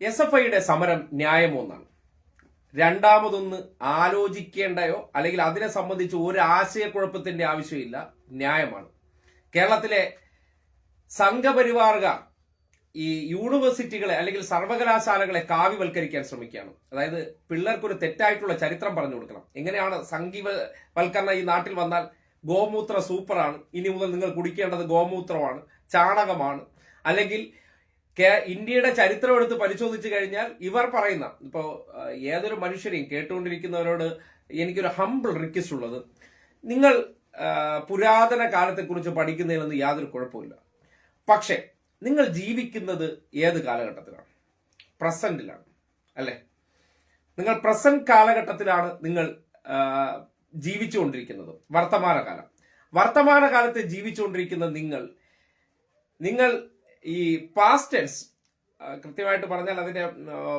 S F ഐയുടെ സമരം ന്യായമൊന്നാണ്. രണ്ടാമതൊന്ന് ആലോചിക്കേണ്ടയോ അല്ലെങ്കിൽ അതിനെ സംബന്ധിച്ച് ഒരു ആശയക്കുഴപ്പത്തിന്റെ ആവശ്യമില്ല ന്യായമാണ്. കേരളത്തിലെ സംഘപരിവാറുകാർ ഈ യൂണിവേഴ്സിറ്റികളെ അല്ലെങ്കിൽ സർവകലാശാലകളെ കാവ്യവൽക്കരിക്കാൻ ശ്രമിക്കുകയാണ്. അതായത് പിള്ളേർക്കൊരു തെറ്റായിട്ടുള്ള ചരിത്രം പറഞ്ഞു കൊടുക്കണം. എങ്ങനെയാണ് സംഘീവൽക്കരണം ഈ നാട്ടിൽ വന്നാൽ ഗോമൂത്ര സൂപ്പറാണ് ഇനി മുതൽ നിങ്ങൾ കുടിക്കേണ്ടത് ഗോമൂത്രമാണ് ചാണകമാണ് അല്ലെങ്കിൽ ഇന്ത്യയുടെ ചരിത്രം എടുത്ത് പരിശോധിച്ചു കഴിഞ്ഞാൽ ഇവർ പറയുന്ന ഇപ്പോ ഏതൊരു മനുഷ്യരെയും കേട്ടുകൊണ്ടിരിക്കുന്നവരോട് എനിക്കൊരു ഹംബിൾ റിക്വസ്റ്റ് ഉള്ളത്. നിങ്ങൾ പുരാതന കാലത്തെക്കുറിച്ച് പഠിക്കുന്നതിലൊന്നും യാതൊരു കുഴപ്പമില്ല പക്ഷേ നിങ്ങൾ ജീവിക്കുന്നത് ഏത് കാലഘട്ടത്തിലാണ്? പ്രസന്റിലാണ് അല്ലെ? നിങ്ങൾ പ്രസന്റ് കാലഘട്ടത്തിലാണ് നിങ്ങൾ ജീവിച്ചുകൊണ്ടിരിക്കുന്നത്. വർത്തമാനകാലം. വർത്തമാനകാലത്തെ ജീവിച്ചുകൊണ്ടിരിക്കുന്ന നിങ്ങൾ നിങ്ങൾ ഈ പാസ്റ്റ് ടെൻസ് കൃത്യമായിട്ട് പറഞ്ഞാൽ അതിന്റെ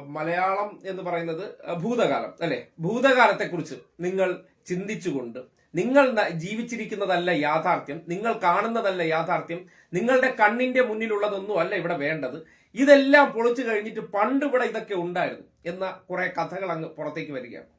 മലയാളം എന്ന് പറയുന്നത് ഭൂതകാലം അല്ലെ? ഭൂതകാലത്തെക്കുറിച്ച് നിങ്ങൾ ചിന്തിച്ചുകൊണ്ട് നിങ്ങൾ ജീവിച്ചിരിക്കുന്നതല്ല യാഥാർത്ഥ്യം നിങ്ങൾ കാണുന്നതല്ല യാഥാർത്ഥ്യം നിങ്ങളുടെ കണ്ണിന്റെ മുന്നിലുള്ളതൊന്നും അല്ല ഇവിടെ വേണ്ടത്. ഇതെല്ലാം പൊളിച്ചു കഴിഞ്ഞിട്ട് പണ്ട് ഇവിടെ ഇതൊക്കെ ഉണ്ടായിരുന്നു എന്ന കുറെ കഥകൾ അങ്ങ് പുറത്തേക്ക് വരികയാണ്.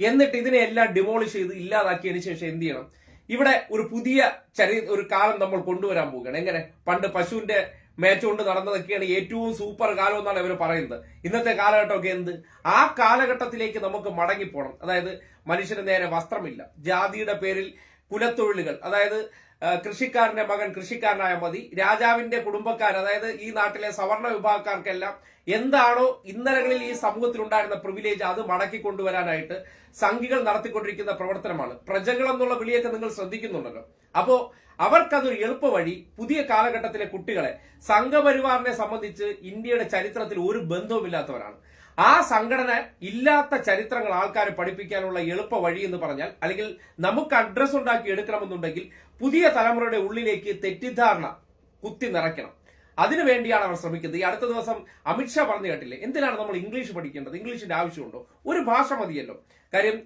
എന്നിട്ട് ഇതിനെ എല്ലാം ഡിമോളിഷ് ചെയ്ത് ഇല്ലാതാക്കിയതിന് ശേഷം എന്ത് ചെയ്യണം? ഇവിടെ ഒരു പുതിയ ചരി ഒരു കാലം നമ്മൾ കൊണ്ടുവരാൻ പോവുകയാണ്. എങ്ങനെ? പണ്ട് പശുവിന്റെ മേച്ചുകൊണ്ട് നടന്നതൊക്കെയാണ് ഏറ്റവും സൂപ്പർ കാലം എന്നാണ് ഇവർ പറയുന്നത്. ഇന്നത്തെ കാലഘട്ടമൊക്കെ എന്ത്? ആ കാലഘട്ടത്തിലേക്ക് നമുക്ക് മടങ്ങിപ്പോണം. അതായത് മനുഷ്യന് നേരെ വസ്ത്രമില്ല. ജാതിയുടെ പേരിൽ കുലത്തൊഴിലുകൾ. അതായത് കൃഷിക്കാരന്റെ മകൻ കൃഷിക്കാരനായ മതി. രാജാവിന്റെ കുടുംബക്കാർ അതായത് ഈ നാട്ടിലെ സവർണ വിഭാഗക്കാർക്കെല്ലാം എന്താണോ ഇന്നലകളിൽ ഈ സമൂഹത്തിൽ ഉണ്ടായിരുന്ന പ്രിവിലേജ് അത് മടക്കി കൊണ്ടുവരാനായിട്ട് സംഘികൾ നടത്തിക്കൊണ്ടിരിക്കുന്ന പ്രവർത്തനമാണ്. പ്രജകൾ എന്നുള്ള വിളിയൊക്കെ നിങ്ങൾ ശ്രദ്ധിക്കുന്നുണ്ടല്ലോ. അപ്പോ അവർക്കതൊരു എളുപ്പ വഴി പുതിയ കാലഘട്ടത്തിലെ കുട്ടികളെ സംഘപരിവാറിനെ സംബന്ധിച്ച് ഇന്ത്യയുടെ ചരിത്രത്തിൽ ഒരു ബന്ധവുമില്ലാത്തവരാണ്. ആ സംഘടന ഇല്ലാത്ത ചരിത്രങ്ങൾ ആൾക്കാരെ പഠിപ്പിക്കാനുള്ള എളുപ്പ വഴി എന്ന് പറഞ്ഞാൽ അല്ലെങ്കിൽ നമുക്ക് അഡ്രസ് ഉണ്ടാക്കി എടുക്കണമെന്നുണ്ടെങ്കിൽ പുതിയ തലമുറയുടെ ഉള്ളിലേക്ക് തെറ്റിദ്ധാരണ കുത്തി നിറയ്ക്കണം. അതിനുവേണ്ടിയാണ് അവർ ശ്രമിക്കുന്നത്. ഈ അടുത്ത ദിവസം അമിത്ഷാ പറഞ്ഞു കേട്ടില്ലേ? എന്തിനാണ് നമ്മൾ ഇംഗ്ലീഷ് പഠിക്കേണ്ടത്? ഇംഗ്ലീഷിന്റെ ആവശ്യമുണ്ടോ? ഒരു ഭാഷ മതിയല്ലോ. കാര്യം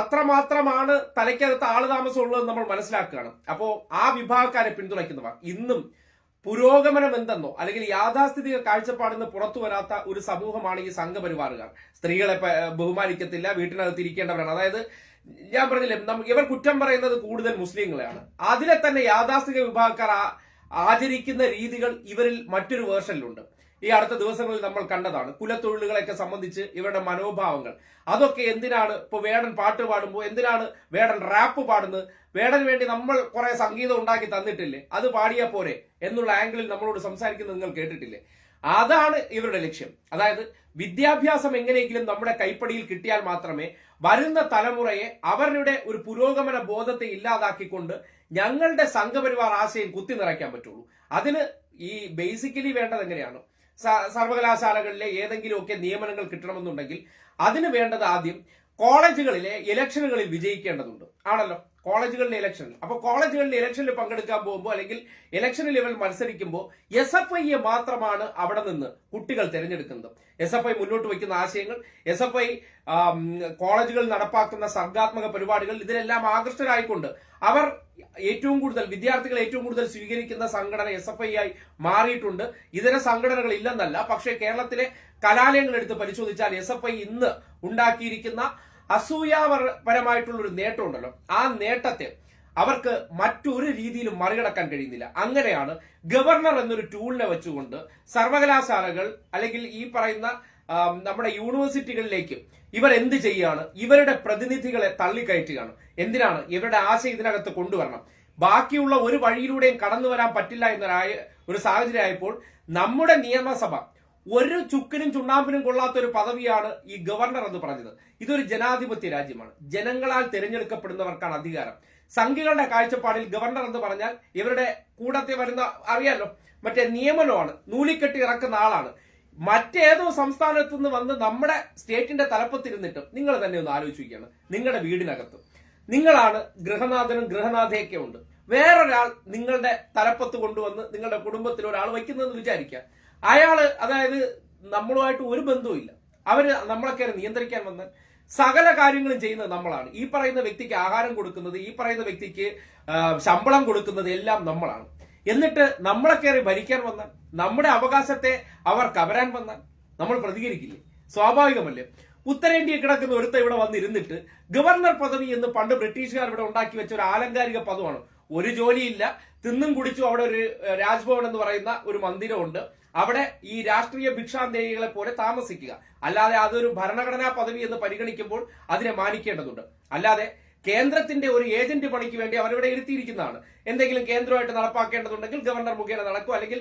അത്രമാത്രമാണ് തലയ്ക്കകത്ത് ആൾ താമസമുള്ളതെന്ന് നമ്മൾ മനസ്സിലാക്കുകയാണ്. അപ്പോ ആ വിഭാഗക്കാരെ പിന്തുണയ്ക്കുന്നവർ ഇന്നും പുരോഗമനം എന്തെന്നോ അല്ലെങ്കിൽ യാഥാസ്ഥിതിക കാഴ്ചപ്പാടിന്ന് പുറത്തു വരാത്ത ഒരു സമൂഹമാണ് ഈ സംഘപരിവാറുകാർ. സ്ത്രീകളെ ബഹുമാനിക്കത്തില്ല വീട്ടിനകത്ത് ഇരിക്കേണ്ടവരാണ്. അതായത് ഞാൻ പറഞ്ഞില്ലേ ഇവർ കുറ്റം പറയുന്നത് കൂടുതൽ മുസ്ലിങ്ങളെയാണ്. അതിലെ തന്നെ യാഥാസ്ഥിക വിഭാഗക്കാർ ആചരിക്കുന്ന രീതികൾ ഇവരിൽ മറ്റൊരു വേർഷനിലുണ്ട്. ഈ അടുത്ത ദിവസങ്ങളിൽ നമ്മൾ കണ്ടതാണ് കുലത്തൊഴിലുകളെയൊക്കെ സംബന്ധിച്ച് ഇവരുടെ മനോഭാവങ്ങൾ. അതൊക്കെ എന്തിനാണ് ഇപ്പൊ വേടൻ പാട്ട് പാടുമ്പോൾ എന്തിനാണ് വേടൻ റാപ്പ് പാടുന്നത്? വേടന് വേണ്ടി നമ്മൾ കുറെ സംഗീതം ഉണ്ടാക്കി തന്നിട്ടില്ലേ? അത് പാടിയാൽ പോരെ എന്നുള്ള ആംഗിളിൽ നമ്മളോട് സംസാരിക്കുന്നത് നിങ്ങൾ കേട്ടിട്ടില്ലേ? അതാണ് ഇവരുടെ ലക്ഷ്യം. അതായത് വിദ്യാഭ്യാസം എങ്ങനെയെങ്കിലും നമ്മുടെ കൈപ്പടിയിൽ കിട്ടിയാൽ മാത്രമേ വരുന്ന തലമുറയെ അവരുടെ ഒരു പുരോഗമന ബോധത്തെ ഇല്ലാതാക്കിക്കൊണ്ട് ഞങ്ങളുടെ സംഘപരിവാർ ആശയം കുത്തി നിറയ്ക്കാൻ പറ്റുള്ളൂ. അതിന് ഈ ബേസിക്കലി വേണ്ടത് എങ്ങനെയാണ്? സർവകലാശാലകളിലെ ഏതെങ്കിലുമൊക്കെ നിയമനങ്ങൾ കിട്ടണമെന്നുണ്ടെങ്കിൽ അതിന് വേണ്ടത് ആദ്യം കോളേജുകളിലെ ഇലക്ഷനുകളിൽ വിജയിക്കേണ്ടതുണ്ട്. ആണല്ലോ? കോളേജുകളിലെ ഇലക്ഷൻ അപ്പൊ കോളേജുകളിലെ ഇലക്ഷനിൽ പങ്കെടുക്കാൻ പോകുമ്പോൾ അല്ലെങ്കിൽ ഇലക്ഷൻ ലെവൽ മത്സരിക്കുമ്പോൾ എസ് എഫ് ഐയെ മാത്രമാണ് അവിടെ നിന്ന് കുട്ടികൾ തിരഞ്ഞെടുക്കുന്നത്. എസ് എഫ് ഐ മുന്നോട്ട് വയ്ക്കുന്ന ആശയങ്ങൾ എസ് എഫ് ഐ കോളേജുകൾ നടപ്പാക്കുന്ന സർഗാത്മക പരിപാടികൾ ഇതിലെല്ലാം ആകൃഷ്ടരായിക്കൊണ്ട് അവർ ഏറ്റവും കൂടുതൽ വിദ്യാർത്ഥികൾ ഏറ്റവും കൂടുതൽ സ്വീകരിക്കുന്ന സംഘടന എസ് എഫ് ഐ ആയി മാറിയിട്ടുണ്ട്. ഇതര സംഘടനകൾ ഇല്ലെന്നല്ല പക്ഷേ കേരളത്തിലെ കലാലയങ്ങൾ എടുത്ത് പരിശോധിച്ചാൽ എസ് എഫ് ഐ ഇന്ന് ഉണ്ടാക്കിയിരിക്കുന്ന അസൂയാപരമായിട്ടുള്ള ഒരു നേട്ടം ആ നേട്ടത്തെ അവർക്ക് മറ്റൊരു രീതിയിലും മറികടക്കാൻ കഴിയുന്നില്ല. അങ്ങനെയാണ് ഗവർണർ എന്നൊരു ടൂളിനെ വെച്ചുകൊണ്ട് സർവകലാശാലകൾ അല്ലെങ്കിൽ ഈ പറയുന്ന നമ്മുടെ യൂണിവേഴ്സിറ്റികളിലേക്ക് ഇവർ എന്ത് ചെയ്യുകയാണ്? ഇവരുടെ പ്രതിനിധികളെ തള്ളിക്കയറ്റുകയാണ്. എന്തിനാണ്? ഇവരുടെ ആശയം ഇതിനകത്ത് കൊണ്ടുവരണം. ബാക്കിയുള്ള ഒരു വഴിയിലൂടെയും കടന്നു വരാൻ പറ്റില്ല എന്നൊരായ ഒരു സാഹചര്യമായപ്പോൾ നമ്മുടെ നിയമസഭ ഒരു ചുക്കിനും ചുണ്ണാമ്പിനും കൊള്ളാത്ത ഒരു പദവിയാണ് ഈ ഗവർണർ എന്ന് പറഞ്ഞത്. ഇതൊരു ജനാധിപത്യ രാജ്യമാണ്. ജനങ്ങളാൽ തിരഞ്ഞെടുക്കപ്പെടുന്നവർക്കാണ് അധികാരം. സംഘികളുടെ കാഴ്ചപ്പാടിൽ ഗവർണർ എന്ന് പറഞ്ഞാൽ ഇവരുടെ കൂടത്തെ വരുന്ന അറിയാലോ മറ്റേ നിയമനമാണ്. നൂലിക്കെട്ടി ഇറക്കുന്ന ആളാണ്. മറ്റേതോ സംസ്ഥാനത്തു നിന്ന് വന്ന് നമ്മുടെ സ്റ്റേറ്റിന്റെ തലപ്പത്തിരുന്നിട്ടും നിങ്ങൾ തന്നെ ഒന്ന് ആലോചിക്കുകയാണ്. നിങ്ങളുടെ വീടിനകത്ത്. നിങ്ങളാണ് ഗൃഹനാഥനും ഗൃഹനാഥയൊക്കെ ഉണ്ട്. വേറൊരാൾ നിങ്ങളുടെ തലപ്പത്ത് കൊണ്ടുവന്ന് നിങ്ങളുടെ കുടുംബത്തിൽ ഒരാൾ വയ്ക്കുന്നതെന്ന് വിചാരിക്കുക. അയാൾ അതായത് നമ്മളുമായിട്ട് ഒരു ബന്ധവുമില്ല. അവർ നമ്മളൊക്കെ നിയന്ത്രിക്കാൻ വന്നാൽ സകല കാര്യങ്ങളും ചെയ്യുന്നത് നമ്മളാണ്. ഈ പറയുന്ന വ്യക്തിക്ക് ആഹാരം കൊടുക്കുന്നത് ഈ പറയുന്ന വ്യക്തിക്ക് ശമ്പളം കൊടുക്കുന്നത് എല്ലാം നമ്മളാണ്. എന്നിട്ട് നമ്മളെ കയറി ഭരിക്കാൻ വന്ന നമ്മുടെ അവകാശത്തെ അവർ കവരാൻ വന്ന നമ്മൾ പ്രതികരിക്കില്ലേ? സ്വാഭാവികമല്ലേ? ഉത്തരേന്ത്യയിൽ കിടക്കുന്ന ഒരുത്ത ഇവിടെ വന്നിരുന്നിട്ട് ഗവർണർ പദവി എന്ന് പണ്ട് ബ്രിട്ടീഷുകാർ ഇവിടെ ഉണ്ടാക്കി വെച്ച ഒരു ആലങ്കാരിക പദമാണ്. ഒരു ജോലിയില്ല. തിന്നും കുടിച്ചു അവിടെ ഒരു രാജ്ഭവൻ എന്ന് പറയുന്ന ഒരു മന്ദിരമുണ്ട്. അവിടെ ഈ രാഷ്ട്രീയ ഭിക്ഷാന്തേഹികളെ പോലെ താമസിക്കുക. അല്ലാതെ അതൊരു ഭരണഘടനാ പദവി എന്ന് പരിഗണിക്കുമ്പോൾ അതിനെ മാനിക്കേണ്ടതുണ്ട്. അല്ലാതെ കേന്ദ്രത്തിന്റെ ഒരു ഏജന്റ് പണിക്ക് വേണ്ടി അവരിവിടെ ഇരുത്തിയിരിക്കുന്നതാണ്. എന്തെങ്കിലും കേന്ദ്രമായിട്ട് നടപ്പാക്കേണ്ടതുണ്ടെങ്കിൽ ഗവർണർ മുഖേന നടക്കും അല്ലെങ്കിൽ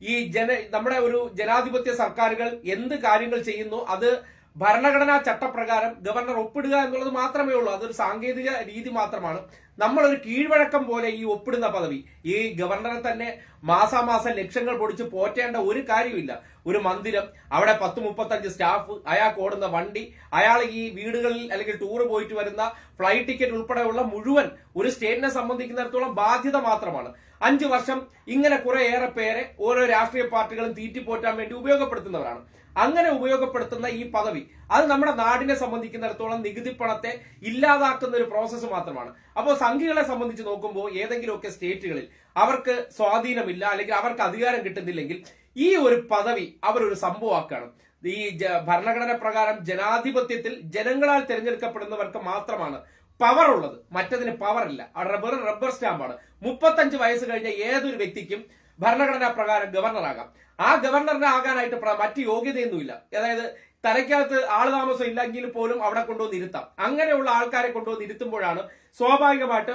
ഈ ജന നമ്മുടെ ഒരു ജനാധിപത്യ സർക്കാരുകൾ എന്ത് കാര്യങ്ങൾ ചെയ്യുന്നു അത് ഭരണഘടനാ ചട്ടപ്രകാരം ഗവർണർ ഒപ്പിടുക എന്നുള്ളത് മാത്രമേ ഉള്ളൂ. അതൊരു സാങ്കേതിക രീതി മാത്രമാണ്. നമ്മളൊരു കീഴ്വഴക്കം പോലെ ഈ ഒപ്പിടുന്ന പദവി ഈ ഗവർണറെ തന്നെ മാസാമാസം ലക്ഷങ്ങൾ പൊടിച്ച് പോറ്റേണ്ട ഒരു കാര്യമില്ല. ഒരു മന്ദിരം അവിടെ പത്ത് മുപ്പത്തഞ്ച് സ്റ്റാഫ് അയാൾക്ക് ഓടുന്ന വണ്ടി അയാൾ ഈ വീടുകളിൽ അല്ലെങ്കിൽ ടൂർ പോയിട്ട് വരുന്ന ഫ്ലൈറ്റ് ടിക്കറ്റ് ഉൾപ്പെടെയുള്ള മുഴുവൻ ഒരു സ്റ്റേറ്റിനെ സംബന്ധിക്കുന്നിടത്തോളം ബാധ്യത മാത്രമാണ്. അഞ്ചു വർഷം ഇങ്ങനെ കുറെ ഏറെ പേരെ ഓരോ രാഷ്ട്രീയ പാർട്ടികളും തീറ്റിപ്പോറ്റാൻ വേണ്ടി ഉപയോഗപ്പെടുത്തുന്നവരാണ്. അങ്ങനെ ഉപയോഗപ്പെടുത്തുന്ന ഈ പദവി. അത് നമ്മുടെ നാടിനെ സംബന്ധിക്കുന്നിടത്തോളം നികുതി പണത്തെ ഇല്ലാതാക്കുന്ന ഒരു പ്രോസസ്സ് മാത്രമാണ്. അപ്പോൾ സംഘികളെ സംബന്ധിച്ച് നോക്കുമ്പോൾ ഏതെങ്കിലുമൊക്കെ സ്റ്റേറ്റുകളിൽ അവർക്ക് സ്വാധീനമില്ല അല്ലെങ്കിൽ അവർക്ക് അധികാരം കിട്ടുന്നില്ലെങ്കിൽ ഈ ഒരു പദവി അവരൊരു ഒരു സംഭവമാക്കുകയാണ് ഈ ഭരണഘടന പ്രകാരം ജനാധിപത്യത്തിൽ ജനങ്ങളാൽ തിരഞ്ഞെടുക്കപ്പെടുന്നവർക്ക് മാത്രമാണ് പവർ ഉള്ളത്. മറ്റതിന് പവർ ഇല്ല വെറും റബ്ബർ സ്റ്റാമ്പാണ് മുപ്പത്തഞ്ച് വയസ്സ് കഴിഞ്ഞ ഏതൊരു വ്യക്തിക്കും ഭരണഘടനാ പ്രകാരം ഗവർണറാകാം. ആ ഗവർണറിനെ ആകാനായിട്ട് മറ്റ് യോഗ്യതയൊന്നുമില്ല. അതായത് തലയ്ക്കകത്ത് ആൾ താമസം ഇല്ലെങ്കിൽ പോലും അവിടെ കൊണ്ടുവന്ന് ഇരുത്താം. അങ്ങനെയുള്ള ആൾക്കാരെ കൊണ്ടുവന്ന് ഇരുത്തുമ്പോഴാണ് സ്വാഭാവികമായിട്ട്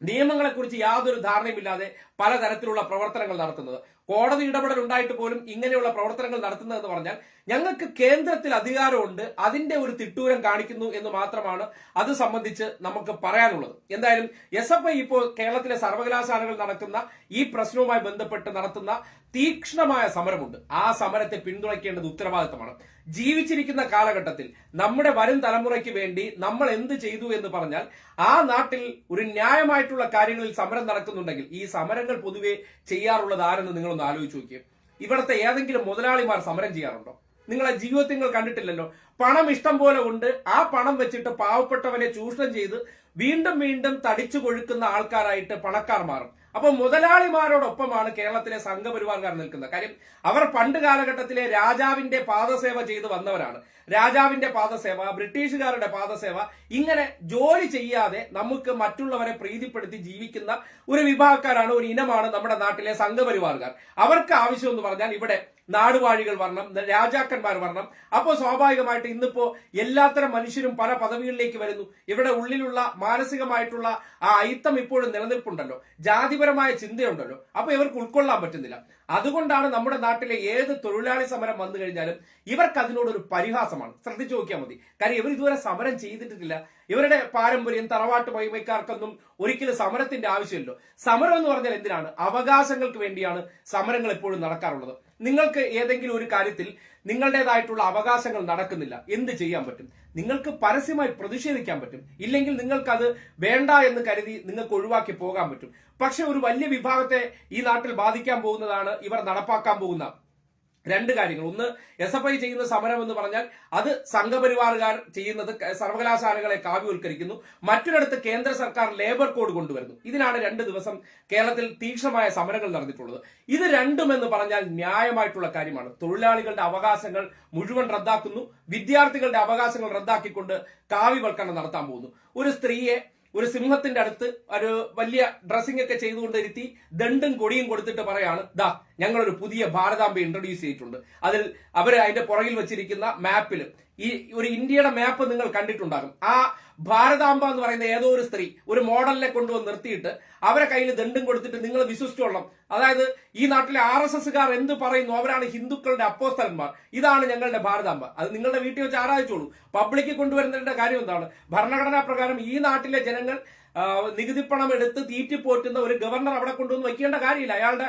നിയമങ്ങളെക്കുറിച്ച് യാതൊരു ധാരണയുമില്ലാതെ പലതരത്തിലുള്ള പ്രവർത്തനങ്ങൾ നടത്തുന്നത്. കോടതി ഇടപെടൽ ഉണ്ടായിട്ട് പോലും ഇങ്ങനെയുള്ള പ്രവർത്തനങ്ങൾ നടത്തുന്നതെന്ന് പറഞ്ഞാൽ ഞങ്ങൾക്ക് കേന്ദ്രത്തിൽ അധികാരമുണ്ട് അതിന്റെ ഒരു തിട്ടൂരം കാണിക്കുന്നു എന്ന് മാത്രമാണ് അത് സംബന്ധിച്ച് നമുക്ക് പറയാനുള്ളത്. എന്തായാലും എസ് എഫ് ഐ ഇപ്പോൾ കേരളത്തിലെ സർവകലാശാലകൾ നടക്കുന്ന ഈ പ്രശ്നവുമായി ബന്ധപ്പെട്ട് നടത്തുന്ന തീക്ഷ്ണമായ സമരമുണ്ട്. ആ സമരത്തെ പിന്തുണയ്ക്കേണ്ടത് ഉത്തരവാദിത്തമാണ്. ജീവിച്ചിരിക്കുന്ന കാലഘട്ടത്തിൽ നമ്മുടെ വരും തലമുറയ്ക്ക് വേണ്ടി നമ്മൾ എന്ത് ചെയ്തു എന്ന് പറഞ്ഞാൽ ആ നാട്ടിൽ ഒരു ന്യായമായിട്ടുള്ള കാര്യങ്ങളിൽ സമരം നടക്കുന്നുണ്ടെങ്കിൽ ഈ സമരങ്ങൾ പൊതുവെ ചെയ്യാറുള്ളത് ആരെന്ന് നിങ്ങളൊന്ന് ആലോചിച്ച് നോക്കിയേ. ഇവിടുത്തെ ഏതെങ്കിലും മുതലാളിമാർ സമരം ചെയ്യാറുണ്ടോ? നിങ്ങളെ ജീവിതത്തിൽ നിങ്ങൾ കണ്ടിട്ടില്ലല്ലോ. പണം ഇഷ്ടം പോലെ ഉണ്ട്. ആ പണം വെച്ചിട്ട് പാവപ്പെട്ടവനെ ചൂഷണം ചെയ്ത് വീണ്ടും വീണ്ടും തടിച്ചു കൊഴുക്കുന്ന ആൾക്കാരായിട്ട് പണക്കാർ മാറും. അപ്പൊ മുതലാളിമാരോടൊപ്പമാണ് കേരളത്തിലെ സംഘപരിവാർക്കാർ നിൽക്കുന്നത്. കാര്യം അവർ പണ്ട് കാലഘട്ടത്തിലെ രാജാവിന്റെ പാദസേവ ചെയ്ത് വന്നവരാണ്. രാജാവിന്റെ പാദസേവ ബ്രിട്ടീഷുകാരുടെ പാദസേവ ഇങ്ങനെ ജോലി ചെയ്യാതെ നമുക്ക് മറ്റുള്ളവരെ പ്രീതിപ്പെടുത്തി ജീവിക്കുന്ന ഒരു വിഭാഗക്കാരാണ് ഒരു ഇനമാണ് നമ്മുടെ നാട്ടിലെ സംഘപരിവാർക്കാർ. അവർക്ക് ആവശ്യം എന്ന് പറഞ്ഞാൽ ഇവിടെ നാടുവാഴികൾ വരണം രാജാക്കന്മാർ വരണം. അപ്പോൾ സ്വാഭാവികമായിട്ട് ഇന്നിപ്പോ എല്ലാത്തരം മനുഷ്യരും പല പദവികളിലേക്ക് വരുന്നു. ഇവിടെ ഉള്ളിലുള്ള മാനസികമായിട്ടുള്ള ആ അയിത്തം ഇപ്പോഴും നിലനിൽപ്പുണ്ടല്ലോ. ജാതിപരമായ ചിന്തയുണ്ടല്ലോ. അപ്പൊ ഇവർക്ക് ഉൾക്കൊള്ളാൻ പറ്റുന്നില്ല. അതുകൊണ്ടാണ് നമ്മുടെ നാട്ടിലെ ഏത് തൊഴിലാളി സമരം വന്നു കഴിഞ്ഞാലും ഇവർക്ക് അതിനോടൊരു പരിഹാസമാണ്. ശ്രദ്ധിച്ചു നോക്കിയാൽ മതി. കാര്യം ഇവർ ഇതുവരെ സമരം ചെയ്തിട്ടില്ല ഇവരുടെ പാരമ്പര്യം തറവാട്ട് മൈമയ്ക്കാർക്കൊന്നും ഒരിക്കലും സമരത്തിന്റെ ആവശ്യമില്ലല്ലോ സമരം എന്ന് പറഞ്ഞാൽ എന്തിനാണ്? അവകാശങ്ങൾക്ക് വേണ്ടിയാണ് സമരങ്ങൾ എപ്പോഴും നടക്കാറുള്ളത്. നിങ്ങൾക്ക് ഏതെങ്കിലും ഒരു കാര്യത്തിൽ നിങ്ങളുടേതായിട്ടുള്ള അവകാശങ്ങൾ നടക്കുന്നില്ല. എന്ത് ചെയ്യാൻ പറ്റും? നിങ്ങൾക്ക് പരസ്യമായി പ്രതിഷേധിക്കാൻ പറ്റും. ഇല്ലെങ്കിൽ നിങ്ങൾക്കത് വേണ്ട എന്ന് കരുതി നിങ്ങൾക്ക് ഒഴിവാക്കി പോകാൻ പറ്റും. പക്ഷെ ഒരു വലിയ വിഭാഗത്തെ ഈ നാട്ടിൽ ബാധിക്കാൻ പോകുന്നതാണ് ഇവർ നടപ്പാക്കാൻ പോകുന്ന രണ്ട് കാര്യങ്ങൾ. ഒന്ന് എസ് എഫ് ഐ ചെയ്യുന്ന സമരം എന്ന് പറഞ്ഞാൽ അത് സംഘപരിവാറുകാർ ചെയ്യുന്നത് സർവകലാശാലകളെ കാവ്യവൽക്കരിക്കുന്നു. മറ്റൊരിടത്ത് കേന്ദ്ര സർക്കാർ ലേബർ കോഡ് കൊണ്ടുവരുന്നു. ഇതിനാണ് രണ്ട് ദിവസം കേരളത്തിൽ തീക്ഷണമായ സമരങ്ങൾ നടന്നിട്ടുള്ളത്. ഇത് രണ്ടും എന്ന് പറഞ്ഞാൽ ന്യായമായിട്ടുള്ള കാര്യമാണ്. തൊഴിലാളികളുടെ അവകാശങ്ങൾ മുഴുവൻ റദ്ദാക്കുന്നു. വിദ്യാർത്ഥികളുടെ അവകാശങ്ങൾ റദ്ദാക്കിക്കൊണ്ട് കാവ്യവൽക്കരണം നടത്താൻ പോകുന്നു. ഒരു സ്ത്രീയെ ഒരു സിംഹത്തിന്റെ അടുത്ത് ഒരു വലിയ ഡ്രസ്സിംഗ് ഒക്കെ ചെയ്തുകൊണ്ടിരുത്തി ദണ്ടും കൊടിയും കൊടുത്തിട്ട് പറയാണ് ദാ ഞങ്ങളൊരു പുതിയ ഭാരതാംബ ഇൻട്രൊഡ്യൂസ് ചെയ്തിട്ടുണ്ട്. അതിൽ അവർ അതിന്റെ പുറകിൽ വെച്ചിരിക്കുന്ന മാപ്പിൽ ഈ ഒരു ഇന്ത്യയുടെ മാപ്പ് നിങ്ങൾ കണ്ടിട്ടുണ്ടാകും. ആ ഭാരതാംബ എന്ന് പറയുന്ന ഏതോ ഒരു സ്ത്രീ ഒരു മോഡലിനെ കൊണ്ടുവന്ന് നിർത്തിയിട്ട് അവരെ കയ്യിൽ ദണ്ടും കൊടുത്തിട്ട് നിങ്ങൾ വിശ്വസിച്ചോളണം. അതായത് ഈ നാട്ടിലെ ആർ എസ് എന്ത് പറയുന്നു? അവരാണ് ഹിന്ദുക്കളുടെ അപ്പോസ്തലന്മാർ. ഇതാണ് ഞങ്ങളുടെ ഭാരതാംബ. അത് നിങ്ങളുടെ വീട്ടിൽ വെച്ച് ആരാധിച്ചോളൂ. പബ്ലിക്ക് കൊണ്ടുവരുന്നതിന്റെ കാര്യം എന്താണ്? ഭരണഘടനാ പ്രകാരം ഈ നാട്ടിലെ ജനങ്ങൾ നികുതി പണം എടുത്ത് തീറ്റിപ്പോറ്റുന്ന ഒരു ഗവർണർ അവിടെ കൊണ്ടുവന്ന് വെക്കേണ്ട കാര്യമില്ല. അയാളുടെ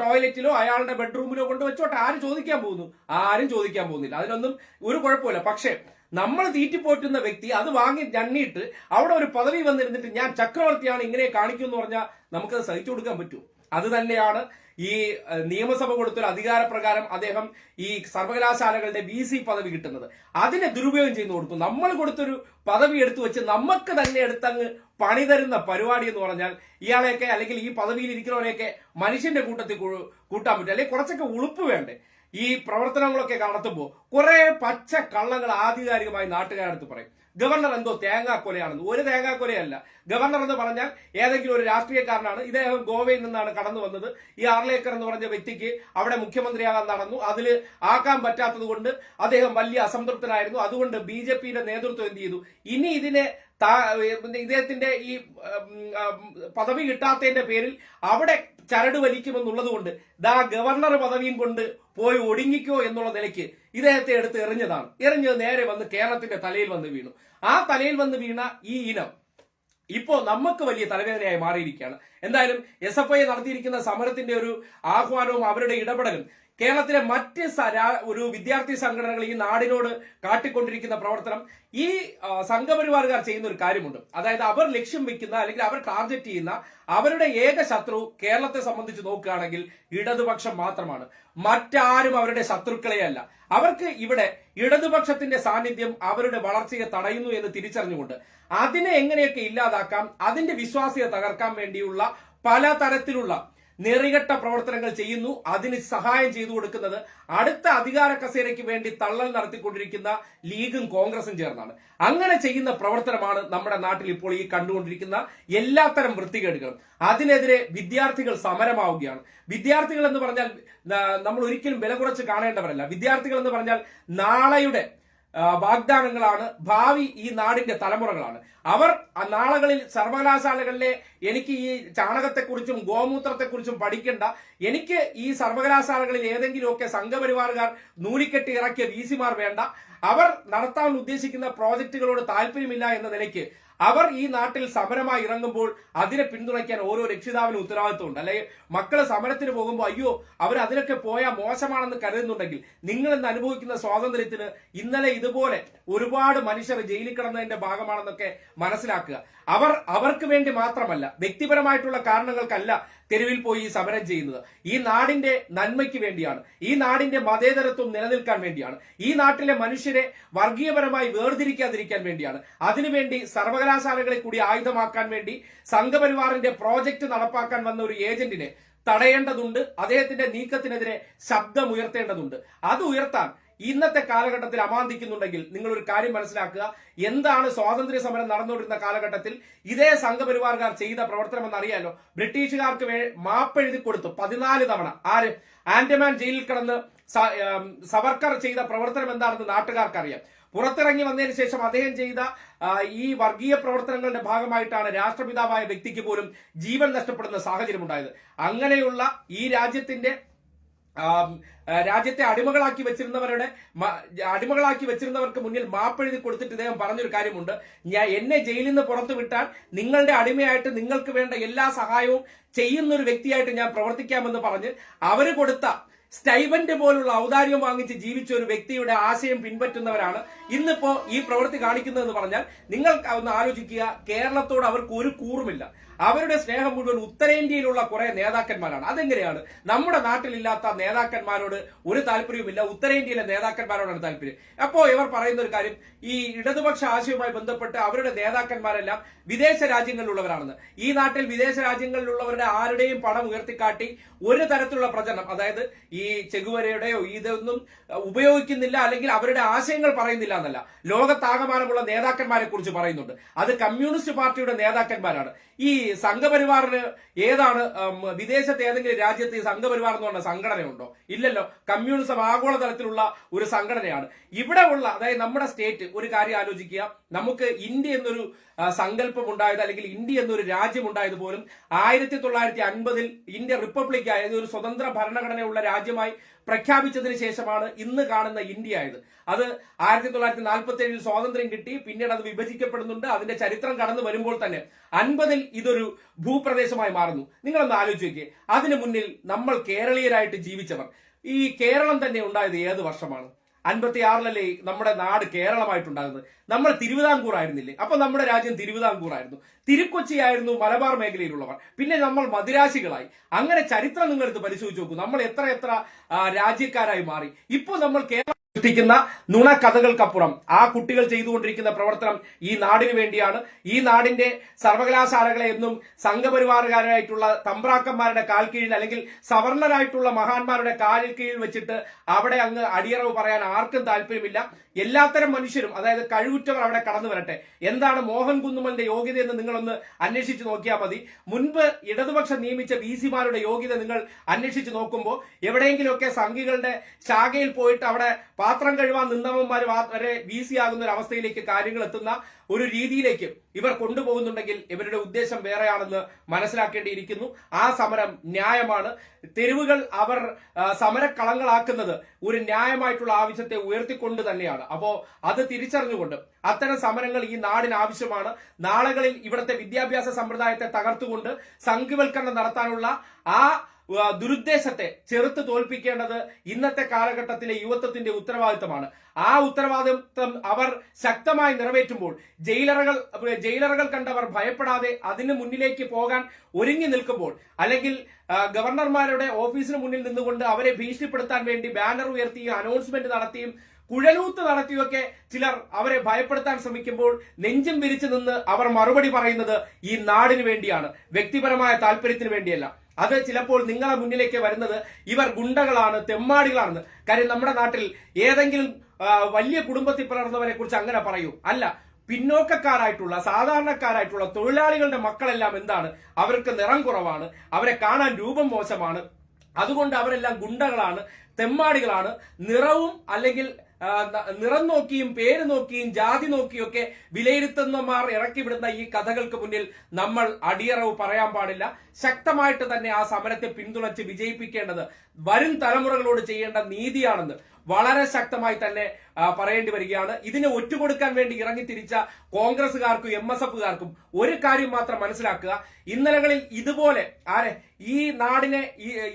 ടോയ്ലറ്റിലോ അയാളുടെ ബെഡ്റൂമിലോ കൊണ്ട് വെച്ചോട്ടെ ആരും ചോദിക്കാൻ പോകുന്നു. ആരും ചോദിക്കാൻ പോകുന്നില്ല. അതിനൊന്നും ഒരു കുഴപ്പമില്ല പക്ഷേ നമ്മൾ തീറ്റിപ്പോറ്റുന്ന വ്യക്തി അത് വാങ്ങി ഞണ്ണിയിട്ട് അവിടെ ഒരു പദവി വന്നിരുന്നിട്ട് ഞാൻ ചക്രവർത്തിയാണ് ഇങ്ങനെ കാണിക്കും എന്ന് പറഞ്ഞാൽ നമുക്കത് സഹിച്ചു കൊടുക്കാൻ പറ്റൂ. അത് തന്നെയാണ് ഈ നിയമസഭ കൊടുത്തൊരു അധികാരപ്രകാരം അദ്ദേഹം ഈ സർവകലാശാലകളുടെ വി സി പദവി കിട്ടുന്നത്. അതിനെ ദുരുപയോഗം ചെയ്തു കൊടുക്കും നമ്മൾ കൊടുത്തൊരു പദവി എടുത്തു വെച്ച് നമുക്ക് തന്നെ എടുത്തങ്ങ് പണി തരുന്ന പരിപാടി എന്ന് പറഞ്ഞാൽ ഇയാളെയൊക്കെ അല്ലെങ്കിൽ ഈ പദവിയിൽ ഇരിക്കുന്നവരെയൊക്കെ മനുഷ്യന്റെ കൂട്ടത്തിൽ കൂട്ടാൻ പറ്റും. അല്ലെങ്കിൽ കുറച്ചൊക്കെ ഉളുപ്പ് വേണ്ടേ. ഈ പ്രവർത്തനങ്ങളൊക്കെ നടത്തുമ്പോൾ കുറെ പച്ച കള്ളങ്ങൾ ആധികാരികമായി നാട്ടുകാരടുത്ത് പറയും. ഗവർണർ എന്തോ തേങ്ങാക്കൊലയാണെന്ന്. ഒരു തേങ്ങാക്കൊലയല്ല. ഗവർണർ എന്ന് പറഞ്ഞാൽ ഏതെങ്കിലും ഒരു രാഷ്ട്രീയക്കാരനാണ്. ഇദ്ദേഹം ഗോവയിൽ നിന്നാണ് കടന്നു വന്നത്. ഈ ആർലേക്കർ എന്ന് പറഞ്ഞ വ്യക്തിക്ക് അവിടെ മുഖ്യമന്ത്രിയാകാൻ നടന്നു. അതിൽ ആക്കാൻ പറ്റാത്തത് കൊണ്ട് അദ്ദേഹം വലിയ അസംതൃപ്തനായിരുന്നു. അതുകൊണ്ട് ബി ജെ പിയുടെ നേതൃത്വം എന്ത് ചെയ്തു? ഇനി ഇതിനെ ഇദ്ദേഹത്തിന്റെ ഈ പദവി കിട്ടാത്തതിന്റെ പേരിൽ അവിടെ ചരട് വലിക്കുമെന്നുള്ളത് കൊണ്ട് ദാ ഗവർണർ പദവിയും കൊണ്ട് പോയി ഒടുങ്ങിക്കോ എന്നുള്ള നിലയ്ക്ക് ഇദ്ദേഹത്തെ എടുത്ത് എറിഞ്ഞതാണ്. എറിഞ്ഞത് നേരെ വന്ന് കേരളത്തിന്റെ തലയിൽ വന്ന് വീണു. ആ തലയിൽ വന്ന് വീണ ഈ ഇനം ഇപ്പോ നമുക്ക് വലിയ തലവേദനയായി മാറിയിരിക്കുകയാണ്. എന്തായാലും എസ് എഫ് ഐ നടത്തിയിരിക്കുന്ന സമരത്തിന്റെ ഒരു ആഹ്വാനവും അവരുടെ ഇടപെടലും കേരളത്തിലെ മറ്റ് ഒരു വിദ്യാർത്ഥി സംഘടനകൾ ഈ നാടിനോട് കാട്ടിക്കൊണ്ടിരിക്കുന്ന പ്രവർത്തനം ഈ സംഘപരിവാറുകാർ ചെയ്യുന്ന ഒരു കാര്യമുണ്ട്. അതായത് അവർ ലക്ഷ്യം വെക്കുന്ന അല്ലെങ്കിൽ അവർ ടാർഗറ്റ് ചെയ്യുന്ന അവരുടെ ഏക ശത്രു കേരളത്തെ സംബന്ധിച്ച് നോക്കുകയാണെങ്കിൽ ഇടതുപക്ഷം മാത്രമാണ്. മറ്റാരും അവരുടെ ശത്രുക്കളെയല്ല അവർക്ക് ഇവിടെ ഇടതുപക്ഷത്തിന്റെ സാന്നിധ്യം അവരുടെ വളർച്ചയെ തടയുന്നു എന്ന് തിരിച്ചറിഞ്ഞുകൊണ്ട് അതിനെ എങ്ങനെയൊക്കെ ഇല്ലാതാക്കാം അതിന്റെ വിശ്വാസ്യത തകർക്കാൻ വേണ്ടിയുള്ള പല തരത്തിലുള്ള നെറികെട്ട പ്രവർത്തനങ്ങൾ ചെയ്യുന്നു. അതിന് സഹായം ചെയ്തു കൊടുക്കുന്നത് അടുത്ത അധികാര കസേരയ്ക്ക് വേണ്ടി തള്ളൽ നടത്തിക്കൊണ്ടിരിക്കുന്ന ലീഗും കോൺഗ്രസും ചേർന്നാണ്. അങ്ങനെ ചെയ്യുന്ന പ്രവർത്തനമാണ് നമ്മുടെ നാട്ടിൽ ഇപ്പോൾ ഈ കണ്ടുകൊണ്ടിരിക്കുന്ന എല്ലാത്തരം വൃത്തികേടുകളും. അതിനെതിരെ വിദ്യാർത്ഥികൾ സമരമാവുകയാണ്. വിദ്യാർത്ഥികൾ എന്ന് പറഞ്ഞാൽ നമ്മൾ ഒരിക്കലും വില കുറച്ച് കാണേണ്ടവരല്ല. വിദ്യാർത്ഥികൾ എന്ന് പറഞ്ഞാൽ നാളെയുടെ വാഗ്ദാനങ്ങളാണ് ഭാവി ഈ നാടിന്റെ തലമുറകളാണ്. അവർ നാളുകളിൽ സർവകലാശാലകളിലെ എനിക്ക് ഈ ചാണകത്തെക്കുറിച്ചും ഗോമൂത്രത്തെക്കുറിച്ചും പഠിക്കേണ്ട. എനിക്ക് ഈ സർവകലാശാലകളിൽ ഏതെങ്കിലുമൊക്കെ സംഘപരിവാറുകാർ നൂലിക്കെട്ടി ഇറക്കിയ വി വേണ്ട. അവർ നടത്താൻ ഉദ്ദേശിക്കുന്ന പ്രോജക്റ്റുകളോട് താല്പര്യമില്ല എന്ന നിലയ്ക്ക് അവർ ഈ നാട്ടിൽ സമരമായി ഇറങ്ങുമ്പോൾ അതിനെ പിന്തുണയ്ക്കാൻ ഓരോ രക്ഷിതാവിനും ഉത്തരവാദിത്വമുണ്ട്. അല്ലെങ്കിൽ മക്കൾ സമരത്തിന് പോകുമ്പോൾ അയ്യോ അവർ അതിനൊക്കെ പോയാൽ മോശമാണെന്ന് കരുതുന്നുണ്ടെങ്കിൽ നിങ്ങൾ ഇന്ന് അനുഭവിക്കുന്ന സ്വാതന്ത്ര്യത്തിന് ഇന്നലെ ഇതുപോലെ ഒരുപാട് മനുഷ്യർ ജയിലിൽ കിടന്നതിന്റെ ഭാഗമാണെന്നൊക്കെ മനസ്സിലാക്കുക. അവർ അവർക്ക് വേണ്ടി മാത്രമല്ല വ്യക്തിപരമായിട്ടുള്ള കാരണങ്ങൾക്കല്ല തെരുവിൽ പോയി സമരം ചെയ്യുന്നത്. ഈ നാടിന്റെ നന്മയ്ക്ക് വേണ്ടിയാണ്. ഈ നാടിന്റെ മതേതരത്വം നിലനിൽക്കാൻ വേണ്ടിയാണ്. ഈ നാട്ടിലെ മനുഷ്യരെ വർഗീയപരമായി വേർതിരിക്കാതിരിക്കാൻ വേണ്ടിയാണ്. അതിനുവേണ്ടി സർവകലാശാലകളെ കൂടി ആയുധമാക്കാൻ വേണ്ടി സംഘപരിവാറിന്റെ പ്രോജക്റ്റ് നടപ്പാക്കാൻ വന്ന ഒരു ഏജന്റിനെ തടയേണ്ടതുണ്ട്. അദ്ദേഹത്തിന്റെ നീക്കത്തിനെതിരെ ശബ്ദമുയർത്തേണ്ടതുണ്ട്. അത് ഉയർത്താൻ ഇന്നത്തെ കാലഘട്ടത്തിൽ അമാന്തിക്കുന്നുണ്ടെങ്കിൽ നിങ്ങൾ ഒരു കാര്യം മനസ്സിലാക്കുക. എന്താണ് സ്വാതന്ത്ര്യ സമരം നടന്നുകൊണ്ടിരുന്ന കാലഘട്ടത്തിൽ ഇതേ സംഘപരിവാർകാർ ചെയ്ത പ്രവർത്തനം എന്നറിയാലോ ബ്രിട്ടീഷുകാർക്ക് മാപ്പ് മാപ്പെഴുതി കൊടുത്തു പതിനാല് തവണ. ആര്? ആൻഡമാൻ ജയിലിൽ കിടന്ന് സവർക്കർ ചെയ്ത പ്രവർത്തനം എന്താണെന്ന് നാട്ടുകാർക്ക് അറിയാം പുറത്തിറങ്ങി വന്നതിന് ശേഷം അദ്ദേഹം ചെയ്ത ഈ വർഗീയ പ്രവർത്തനങ്ങളുടെ ഭാഗമായിട്ടാണ് രാഷ്ട്രപിതാവായ വ്യക്തിക്ക് പോലും ജീവൻ നഷ്ടപ്പെടുന്ന സാഹചര്യം ഉണ്ടായത് അങ്ങനെയുള്ള ഈ രാജ്യത്തിന്റെ രാജ്യത്തെ അടിമകളാക്കി വെച്ചിരുന്നവരുടെ അടിമകളാക്കി വെച്ചിരുന്നവർക്ക് മുന്നിൽ മാപ്പെഴുതി കൊടുത്തിട്ട് ഇദ്ദേഹം പറഞ്ഞൊരു കാര്യമുണ്ട്. ഞാൻ എന്നെ ജയിലിൽ നിന്ന് പുറത്തു വിട്ടാൽ നിങ്ങളുടെ അടിമയായിട്ട് നിങ്ങൾക്ക് വേണ്ട എല്ലാ സഹായവും ചെയ്യുന്ന ഒരു വ്യക്തിയായിട്ട് ഞാൻ പ്രവർത്തിക്കാമെന്ന് പറഞ്ഞ് അവർ കൊടുത്ത സ്റ്റൈബന്റ് പോലുള്ള ഔദാര്യം വാങ്ങിച്ച് ജീവിച്ച ഒരു വ്യക്തിയുടെ ആശയം പിൻപറ്റുന്നവരാണ് ഇന്നിപ്പോ ഈ പ്രവൃത്തി കാണിക്കുന്നതെന്ന് പറഞ്ഞാൽ നിങ്ങൾ ഒന്ന് ആലോചിക്കുക കേരളത്തോട് അവർക്ക് ഒരു കൂറുമില്ല. അവരുടെ സ്നേഹം മുഴുവൻ ഉത്തരേന്ത്യയിലുള്ള കുറെ നേതാക്കന്മാരാണ്. അതെങ്ങനെയാണ്? നമ്മുടെ നാട്ടിലില്ലാത്ത നേതാക്കന്മാരോട് ഒരു താല്പര്യവുമില്ല. ഉത്തരേന്ത്യയിലെ നേതാക്കന്മാരോടാണ് താല്പര്യം. അപ്പോ ഇവർ പറയുന്ന ഒരു കാര്യം ഈ ഇടതുപക്ഷ ആശയവുമായി ബന്ധപ്പെട്ട് അവരുടെ നേതാക്കന്മാരെല്ലാം വിദേശ രാജ്യങ്ങളിലുള്ളവരാണെന്ന്. ഈ നാട്ടിൽ വിദേശ രാജ്യങ്ങളിലുള്ളവരുടെ ആരുടെയും പണം ഉയർത്തിക്കാട്ടി ഒരു തരത്തിലുള്ള പ്രചരണം അതായത് ഈ ചെകുവരയുടെയോ ഇതൊന്നും ഉപയോഗിക്കുന്നില്ല അല്ലെങ്കിൽ അവരുടെ ആശയങ്ങൾ പറയുന്നില്ല എന്നല്ല. ലോകത്താകമാനമുള്ള നേതാക്കന്മാരെ കുറിച്ച് പറയുന്നുണ്ട്. അത് കമ്മ്യൂണിസ്റ്റ് പാർട്ടിയുടെ നേതാക്കന്മാരാണ്. ഈ സംഘപരിവാറിന് ഏതാണ് വിദേശത്ത് ഏതെങ്കിലും രാജ്യത്ത് ഈ സംഘപരിവാർ എന്ന് പറഞ്ഞ സംഘടനയുണ്ടോ? ഇല്ലല്ലോ. കമ്മ്യൂണിസം ആഗോളതലത്തിലുള്ള ഒരു സംഘടനയാണ്. ഇവിടെ ഉള്ള അതായത് നമ്മുടെ സ്റ്റേറ്റ് ഒരു കാര്യം ആലോചിക്കുക. നമുക്ക് ഇന്ത്യ എന്നൊരു സങ്കല്പം ഉണ്ടായത് അല്ലെങ്കിൽ ഇന്ത്യ എന്നൊരു രാജ്യം ഉണ്ടായത് പോലും ആയിരത്തി തൊള്ളായിരത്തി അൻപതിൽ ഇന്ത്യ റിപ്പബ്ലിക് ആയത് ഒരു സ്വതന്ത്ര ഭരണഘടനയുള്ള രാജ്യമായി പ്രഖ്യാപിച്ചതിന് ശേഷമാണ് ഇന്ന് കാണുന്ന ഇന്ത്യ ആയത് അത് ആയിരത്തി തൊള്ളായിരത്തി നാൽപ്പത്തി ഏഴിൽ സ്വാതന്ത്ര്യം കിട്ടി പിന്നീട് അത് വിഭജിക്കപ്പെടുന്നുണ്ട് അതിന്റെ ചരിത്രം കടന്നു വരുമ്പോൾ തന്നെ അൻപതിൽ ഇതൊരു ഭൂപ്രദേശമായി മാറുന്നു. നിങ്ങളൊന്ന് ആലോചിച്ച് നോക്കിയേ അതിനു മുന്നിൽ നമ്മൾ കേരളീയരായിട്ട് ജീവിച്ചവർ. ഈ കേരളം തന്നെ ഉണ്ടായത് ഏത് വർഷമാണ്? അൻപത്തി ആറിലല്ലേ നമ്മുടെ നാട് കേരളമായിട്ടുണ്ടാകുന്നത് നമ്മൾ തിരുവിതാംകൂർ ആയിരുന്നില്ലേ? അപ്പൊ നമ്മുടെ രാജ്യം തിരുവിതാംകൂർ ആയിരുന്നു. തിരുക്കൊച്ചി ആയിരുന്നു മലബാർ മേഖലയിലുള്ളവർ. പിന്നെ നമ്മൾ മദിരാശികളായി. അങ്ങനെ ചരിത്രം നിങ്ങളെടുത്ത് പരിശോധിച്ച് നോക്കൂ. നമ്മൾ എത്ര എത്ര രാജ്യക്കാരായി മാറി. ഇപ്പോൾ നമ്മൾ കേരള സൃഷ്ടിക്കുന്ന നുണക്കഥകൾക്കപ്പുറം ആ കുട്ടികൾ ചെയ്തുകൊണ്ടിരിക്കുന്ന പ്രവർത്തനം ഈ നാടിന് വേണ്ടിയാണ്. ഈ നാടിന്റെ സർവകലാശാലകളെ എന്നും സംഘപരിവാറുകാരായിട്ടുള്ള തമ്പ്രാക്കന്മാരുടെ കാൽ കീഴിൽ അല്ലെങ്കിൽ സവർണരായിട്ടുള്ള മഹാന്മാരുടെ കാലിൽ കീഴിൽ വെച്ചിട്ട് അവിടെ അങ്ങ് അടിയറവ് പറയാൻ ആർക്കും താല്പര്യമില്ല. എല്ലാത്തരം മനുഷ്യരും അതായത് കഴിവുറ്റവർ അവിടെ കടന്നു വരട്ടെ. എന്താണ് മോഹൻ കുന്നുമലിന്റെ യോഗ്യത എന്ന് നിങ്ങളൊന്ന് അന്വേഷിച്ച് നോക്കിയാൽ മതി. മുൻപ് ഇടതുപക്ഷം നിയമിച്ച വി സിമാരുടെ യോഗ്യത നിങ്ങൾ അന്വേഷിച്ച് നോക്കുമ്പോൾ എവിടെയെങ്കിലുമൊക്കെ സംഘികളുടെ ശാഖയിൽ പോയിട്ട് അവിടെ പാത്രം കഴിവാൻ നിന്നവന്മാർ വരെ വി സി ആകുന്ന ഒരു അവസ്ഥയിലേക്ക് കാര്യങ്ങൾ എത്തുന്ന ഒരു രീതിയിലേക്ക് ഇവർ കൊണ്ടുപോകുന്നുണ്ടെങ്കിൽ ഇവരുടെ ഉദ്ദേശം വേറെയാണെന്ന് മനസ്സിലാക്കേണ്ടിയിരിക്കുന്നു. ആ സമരം ന്യായമാണ്. തെരുവുകൾ അവർ സമരക്കളങ്ങളാക്കുന്നത് ഒരു ന്യായമായിട്ടുള്ള ആവശ്യത്തെ ഉയർത്തിക്കൊണ്ട് തന്നെയാണ്. അപ്പോ അത് തിരിച്ചറിഞ്ഞുകൊണ്ട് അത്തരം സമരങ്ങൾ ഈ നാടിന് ആവശ്യമാണ്. നാളുകളിൽ ഇവിടുത്തെ വിദ്യാഭ്യാസ സമ്പ്രദായത്തെ തകർത്തുകൊണ്ട് സംഘവൽക്കരണം നടത്താനുള്ള ആ, ദുരുദ്ദേശത്തെ ചെറുത്ത് തോൽപ്പിക്കേണ്ടത് ഇന്നത്തെ കാലഘട്ടത്തിലെ യുവത്വത്തിന്റെ ഉത്തരവാദിത്തമാണ്. ആ ഉത്തരവാദിത്വം അവർ ശക്തമായി നിറവേറ്റുമ്പോൾ ജയിലറുകൾ ജയിലറുകൾ കണ്ടവർ ഭയപ്പെടാതെ അതിന് മുന്നിലേക്ക് പോകാൻ ഒരുങ്ങി നിൽക്കുമ്പോൾ അല്ലെങ്കിൽ ഗവർണർമാരുടെ ഓഫീസിന് മുന്നിൽ നിന്നുകൊണ്ട് അവരെ ഭീഷണിപ്പെടുത്താൻ വേണ്ടി ബാനർ ഉയർത്തിയും അനൗൺസ്മെന്റ് നടത്തിയും കുഴലൂത്ത് നടത്തിയൊക്കെ ചിലർ അവരെ ഭയപ്പെടുത്താൻ ശ്രമിക്കുമ്പോൾ നെഞ്ചും വിരിച്ചു നിന്ന് അവർ മറുപടി പറയുന്നത് ഈ നാടിനു വേണ്ടിയാണ്. വ്യക്തിപരമായ താല്പര്യത്തിന് വേണ്ടിയല്ല. അത് ചിലപ്പോൾ നിങ്ങളെ മുന്നിലേക്ക് വരുന്നത് ഇവർ ഗുണ്ടകളാണ് തെമ്മാടികളാണെന്ന്. കാര്യം നമ്മുടെ നാട്ടിൽ ഏതെങ്കിലും വലിയ കുടുംബത്തിൽ പിറന്നവരെ കുറിച്ച് അങ്ങനെ പറയൂ. അല്ല പിന്നോക്കക്കാരായിട്ടുള്ള സാധാരണക്കാരായിട്ടുള്ള തൊഴിലാളികളുടെ മക്കളെല്ലാം എന്താണ്? അവർക്ക് നിറം കുറവാണ് അവരെ കാണാൻ രൂപം മോശമാണ്. അതുകൊണ്ട് അവരെല്ലാം ഗുണ്ടകളാണ് തെമ്മാടികളാണ്. നിറവും അല്ലെങ്കിൽ നിറം നോക്കിയും പേര് നോക്കിയും ജാതി നോക്കിയും ഒക്കെ വിലയിരുത്തുന്നമാർ ഇറക്കി വിടുന്ന ഈ കഥകൾക്ക് മുന്നിൽ നമ്മൾ അടിയറവ് പറയാൻ പാടില്ല. ശക്തമായിട്ട് തന്നെ ആ സമരത്തെ പിന്തുണച്ച് വിജയിപ്പിക്കേണ്ടത് വരും തലമുറകളോട് ചെയ്യേണ്ട നീതിയാണെന്ന്. വളരെ ശക്തമായി തന്നെ പറയേണ്ടി വരികയാണ്. ഇതിനെ ഒറ്റുകൊടുക്കാൻ വേണ്ടി ഇറങ്ങിത്തിരിച്ച കോൺഗ്രസുകാർക്കും എം എസ് എഫുകാർക്കും ഒരു കാര്യം മാത്രം മനസ്സിലാക്കുക. ഇന്നലകളിൽ ഇതുപോലെ ആരെ ഈ നാടിനെ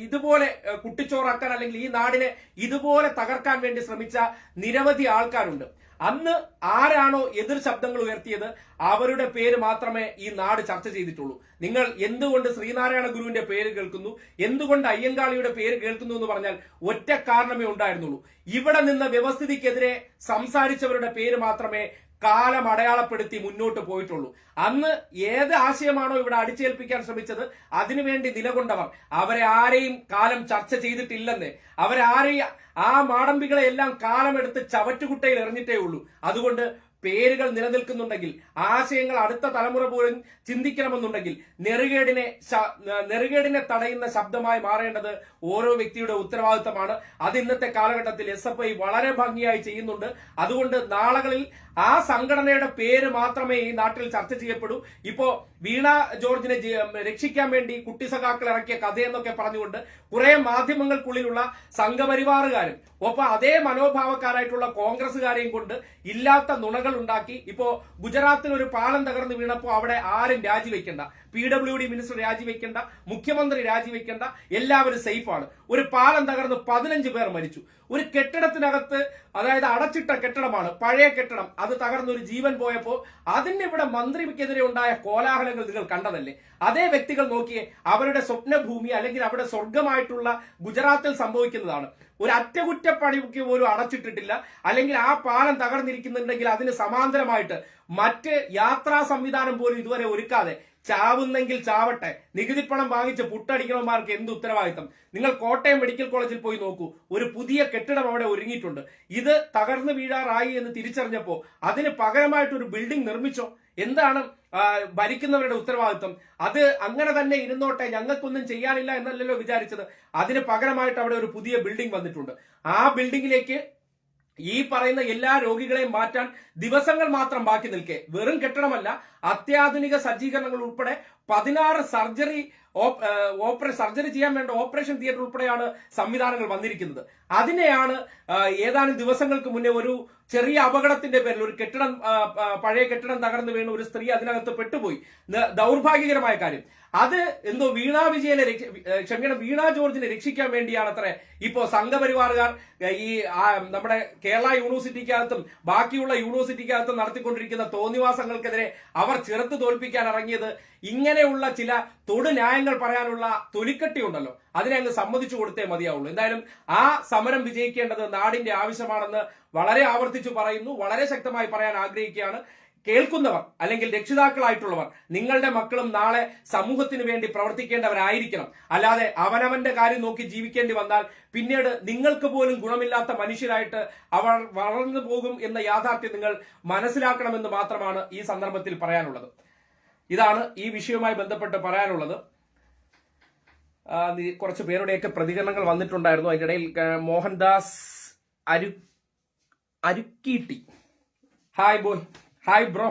ഇതുപോലെ കുട്ടിച്ചോറാക്കാൻ അല്ലെങ്കിൽ ഈ നാടിനെ ഇതുപോലെ തകർക്കാൻ വേണ്ടി ശ്രമിച്ച നിരവധി ആൾക്കാരുണ്ട്. അന്ന് ആരാണോ എതിർ ശബ്ദങ്ങൾ ഉയർത്തിയത് അവരുടെ പേര് മാത്രമേ ഈ നാട് ചർച്ച ചെയ്തിട്ടുള്ളൂ. നിങ്ങൾ എന്തുകൊണ്ട് ശ്രീനാരായണ ഗുരുവിന്റെ പേര് കേൾക്കുന്നു? എന്തുകൊണ്ട് അയ്യങ്കാളിയുടെ പേര് കേൾക്കുന്നു എന്ന് പറഞ്ഞാൽ ഒറ്റ കാരണമേ ഉണ്ടായിരുന്നുള്ളൂ. ഇവിടെ നിന്ന് വ്യവസ്ഥിതിക്കെതിരെ സംസാരിച്ചവരുടെ പേര് മാത്രമേ കാലം അടയാളപ്പെടുത്തി മുന്നോട്ട് പോയിട്ടുള്ളൂ. അന്ന് ഏത് ആശയമാണോ ഇവിടെ അടിച്ചേൽപ്പിക്കാൻ ശ്രമിച്ചത് അതിനുവേണ്ടി നിലകൊണ്ടവർ അവരെ ആരെയും കാലം ചർച്ച ചെയ്തിട്ടില്ലെന്ന് അവരെ ആരെയും ആ മാടമ്പികളെ എല്ലാം കാലമെടുത്ത് ചവറ്റുകുട്ടയിൽ എറിഞ്ഞിട്ടേ ഉള്ളൂ. അതുകൊണ്ട് പേരുകൾ നിലനിൽക്കുന്നുണ്ടെങ്കിൽ ആശയങ്ങൾ അടുത്ത തലമുറ പോലും ചിന്തിക്കണമെന്നുണ്ടെങ്കിൽ നെറുകേടിനെ നെറുകേടിനെ തടയുന്ന ശബ്ദമായി മാറേണ്ടത് ഓരോ വ്യക്തിയുടെ ഉത്തരവാദിത്തമാണ്. അത് ഇന്നത്തെ കാലഘട്ടത്തിൽ എസ് എഫ് ഐ വളരെ ഭംഗിയായി ചെയ്യുന്നുണ്ട്. അതുകൊണ്ട് നാളുകളിൽ ആ സംഘടനയുടെ പേര് മാത്രമേ ഈ നാട്ടിൽ ചർച്ച ചെയ്യപ്പെടൂ. ഇപ്പോ വീണ ജോർജിനെ രക്ഷിക്കാൻ വേണ്ടി കുട്ടി സഖാക്കൾ ഇറക്കിയ കഥയെന്നൊക്കെ പറഞ്ഞുകൊണ്ട് കുറെ മാധ്യമങ്ങൾക്കുള്ളിലുള്ള സംഘപരിവാറുകാരും ഒപ്പം അതേ മനോഭാവക്കാരായിട്ടുള്ള കോൺഗ്രസുകാരെയും കൊണ്ട് ഇല്ലാത്ത നുണകൾ ഉണ്ടാക്കി ഇപ്പോ ഗുജറാത്തിൽ ഒരു പാലം തകർന്നു വീണപ്പോ അവിടെ ആരും രാജിവെക്കണ്ട. പി ഡബ്ല്യു ഡി മിനിസ്റ്റർ രാജിവെക്കണ്ട മുഖ്യമന്ത്രി രാജിവെക്കണ്ട എല്ലാവരും സേഫാണ്. ഒരു പാലം തകർന്ന് പതിനഞ്ച് പേർ മരിച്ചു. ഒരു കെട്ടിടത്തിനകത്ത് അതായത് അടച്ചിട്ട കെട്ടിടമാണ് പഴയ കെട്ടിടം. അത് തകർന്നൊരു ജീവൻ പോയപ്പോ അതിന് ഇവിടെ മന്ത്രിക്കെതിരെ ഉണ്ടായ കോലാഹലങ്ങൾ നിങ്ങൾ കണ്ടതല്ലേ? അതേ വ്യക്തികൾ നോക്കിയേ അവരുടെ സ്വപ്നഭൂമി അല്ലെങ്കിൽ അവരുടെ സ്വർഗമായിട്ടുള്ള ഗുജറാത്തിൽ സംഭവിക്കുന്നതാണ്. ഒരു അറ്റകുറ്റപ്പണിക്ക് പോലും അടച്ചിട്ടിട്ടില്ല. അല്ലെങ്കിൽ ആ പാലം തകർന്നിരിക്കുന്നുണ്ടെങ്കിൽ അതിന് സമാന്തരമായിട്ട് മറ്റ് യാത്രാ സംവിധാനം പോലും ഇതുവരെ ഒരുക്കാതെ ചാവുന്നെങ്കിൽ ചാവട്ടെ. നികുതിപ്പണം വാങ്ങിച്ച് പുട്ടടിക്കണമാർക്ക് എന്ത് ഉത്തരവാദിത്തം? നിങ്ങൾ കോട്ടയം മെഡിക്കൽ കോളേജിൽ പോയി നോക്കൂ. ഒരു പുതിയ കെട്ടിടം അവിടെ ഒരുങ്ങിയിട്ടുണ്ട്. ഇത് തകർന്നു വീഴാറായി എന്ന് തിരിച്ചറിഞ്ഞപ്പോ അതിന് പകരമായിട്ട് ഒരു ബിൽഡിംഗ് നിർമ്മിച്ചോ? എന്താണ് ഭരിക്കുന്നവരുടെ ഉത്തരവാദിത്വം. അത് അങ്ങനെ തന്നെ ഇരുന്നോട്ടെ ഞങ്ങൾക്കൊന്നും ചെയ്യാനില്ല എന്നല്ലല്ലോ വിചാരിച്ചത്. അതിന് പകരമായിട്ട് അവിടെ ഒരു പുതിയ ബിൽഡിംഗ് വന്നിട്ടുണ്ട്. ആ ബിൽഡിംഗിലേക്ക് ഈ പറയുന്ന എല്ലാ രോഗികളെയും മാറ്റാൻ ദിവസങ്ങൾ മാത്രം ബാക്കി നിൽക്കെ. വെറും കെട്ടണമല്ല അത്യാധുനിക സജ്ജീകരണങ്ങൾ ഉൾപ്പെടെ പതിനാറ് സർജറി ഓപ്പറേ സർജറി ചെയ്യാൻ വേണ്ട ഓപ്പറേഷൻ തിയേറ്റർ ഉൾപ്പെടെയാണ് സംവിധാനങ്ങൾ വന്നിരിക്കുന്നത്. അതിനെയാണ് ഏതാനും ദിവസങ്ങൾക്ക് മുന്നേ ഒരു ചെറിയ അപകടത്തിന്റെ പേരിൽ ഒരു കെട്ടിടം പഴയ കെട്ടിടം തകർന്നു വീണ ഒരു സ്ത്രീ അതിനകത്ത് പെട്ടുപോയി. ദൗർഭാഗ്യകരമായ കാര്യം. അത് എന്തോ വീണ വിജയനെ ക്ഷമിക്കണം വീണ ജോർജിനെ രക്ഷിക്കാൻ വേണ്ടിയാണ് അത്ര. ഇപ്പോ സംഘപരിവാറുകാർ ഈ നമ്മുടെ കേരള യൂണിവേഴ്സിറ്റിക്കകത്തും ബാക്കിയുള്ള യൂണിവേഴ്സിറ്റിക്കകത്തും നടത്തിക്കൊണ്ടിരിക്കുന്ന തോന്നിവാസങ്ങൾക്കെതിരെ അവർ ചെറുത്ത് തോൽപ്പിക്കാൻ ഇറങ്ങിയത് ഇങ്ങനെയുള്ള ചില തൊടുന്യായ ന്യായങ്ങൾ പറയാനുള്ള തൊലിക്കട്ടി ഉണ്ടല്ലോ. അതിനെ അങ്ങ് സമ്മതിച്ചു കൊടുത്തേ മതിയാവുള്ളൂ. എന്തായാലും ആ സമരം വിജയിക്കേണ്ടത് നാടിന്റെ ആവശ്യമാണെന്ന് വളരെ ആവർത്തിച്ചു പറയുന്നു. വളരെ ശക്തമായി പറയാൻ ആഗ്രഹിക്കുകയാണ്. കേൾക്കുന്നവർ അല്ലെങ്കിൽ രക്ഷിതാക്കളായിട്ടുള്ളവർ നിങ്ങളുടെ മക്കളും നാളെ സമൂഹത്തിന് വേണ്ടി പ്രവർത്തിക്കേണ്ടവരായിരിക്കണം. അല്ലാതെ അവനവന്റെ കാര്യം നോക്കി ജീവിക്കേണ്ടി വന്നാൽ പിന്നീട് നിങ്ങൾക്ക് പോലും ഗുണമില്ലാത്ത മനുഷ്യരായിട്ട് അവർ വളർന്നു പോകും എന്ന യാഥാർത്ഥ്യം നിങ്ങൾ മനസ്സിലാക്കണമെന്ന് മാത്രമാണ് ഈ സന്ദർഭത്തിൽ പറയാനുള്ളത്. ഇതാണ് ഈ വിഷയവുമായി ബന്ധപ്പെട്ട് പറയാനുള്ളത്. കുറച്ച് പേരുടെയൊക്കെ പ്രതികരണങ്ങൾ വന്നിട്ടുണ്ടായിരുന്നു. അതിന്റെ ഇടയിൽ മോഹൻദാസ് അരു അരുക്കീട്ടി. ഹായ് ബോയ് ഹായ് ബ്രോ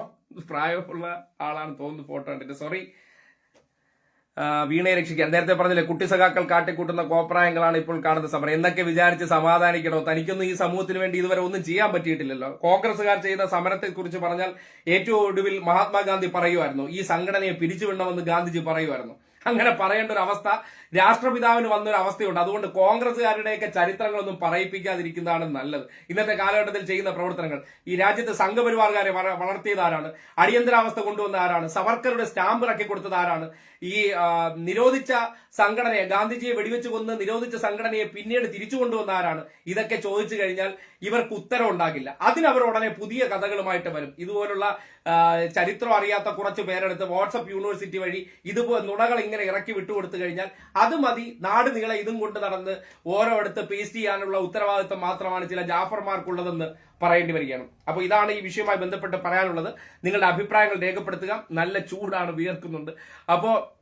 പ്രായമുള്ള ആളാണ് തോന്നുന്നു ഫോട്ടോ കണ്ടിട്ട്. സോറി വീണയെ രക്ഷിക്കാൻ. നേരത്തെ പറഞ്ഞില്ലേ കുട്ടി സഖാക്കൾ കാട്ടിക്കൂട്ടുന്ന കോപ്രായങ്ങളാണ് ഇപ്പോൾ കാണുന്ന സമരം. എന്നൊക്കെ വിചാരിച്ച് സമാധാനിക്കണോ? തനിക്കൊന്നും ഈ സമൂഹത്തിന് വേണ്ടി ഇതുവരെ ഒന്നും ചെയ്യാൻ പറ്റിയിട്ടില്ലല്ലോ. കോൺഗ്രസുകാർ ചെയ്യുന്ന സമരത്തെക്കുറിച്ച് പറഞ്ഞാൽ ഏറ്റവും ഒടുവിൽ മഹാത്മാഗാന്ധി പറയുമായിരുന്നു. ഈ സംഘടനയെ പിരിച്ചുവിടണമെന്ന് ഗാന്ധിജി പറയുമായിരുന്നു. അങ്ങനെ പറയേണ്ട ഒരു അവസ്ഥ. രാഷ്ട്രപിതാവിന് വന്നൊരു അവസ്ഥയുണ്ട്. അതുകൊണ്ട് കോൺഗ്രസ്സുകാരുടെയൊക്കെ ചരിത്രങ്ങളൊന്നും പറയിപ്പിക്കാതിരിക്കുന്നതാണ് നല്ലത്. ഇന്നത്തെ കാലഘട്ടത്തിൽ ചെയ്യുന്ന പ്രവർത്തനങ്ങൾ. ഈ രാജ്യത്ത് സംഘപരിവാറുകാരെ വളർത്തിയത് ആരാണ്? അടിയന്തരാവസ്ഥ കൊണ്ടുവന്ന ആരാണ്? സവർക്കറുടെ സ്റ്റാമ്പ് ഇറക്കി കൊടുത്തത് ആരാണ്? ഈ നിരോധിച്ച സംഘടനയെ ഗാന്ധിജിയെ വെടിവെച്ച് കൊന്ന് നിരോധിച്ച സംഘടനയെ പിന്നീട് തിരിച്ചു കൊണ്ടുവന്ന ആരാണ്? ഇതൊക്കെ ചോദിച്ചു കഴിഞ്ഞാൽ ഇവർക്ക് ഉത്തരം ഉണ്ടാകില്ല. അതിനവർ ഉടനെ പുതിയ കഥകളുമായിട്ട് വരും. ഇതുപോലുള്ള ചരിത്രം അറിയാത്ത കുറച്ച് പേരെടുത്ത് വാട്സപ്പ് യൂണിവേഴ്സിറ്റി വഴി ഇതുപോലെ നുണകൾ ഇങ്ങനെ ഇറക്കി വിട്ടുകൊടുത്തു കഴിഞ്ഞാൽ അത് മതി. നാട് നീളെ ഇതും കൊണ്ട് നടന്ന് ഓരോ അടുത്ത് പേസ്റ്റ് ചെയ്യാനുള്ള ഉത്തരവാദിത്വം മാത്രമാണ് ചില ജാഫർമാർക്കുള്ളതെന്ന് പറയേണ്ടി വരികയാണ്. അപ്പോൾ ഇതാണ് ഈ വിഷയവുമായി ബന്ധപ്പെട്ട് പറയാനുള്ളത്. നിങ്ങളുടെ അഭിപ്രായങ്ങൾ രേഖപ്പെടുത്തുക. നല്ല ചൂടാണ് വിയർക്കുന്നുണ്ട്. അപ്പോൾ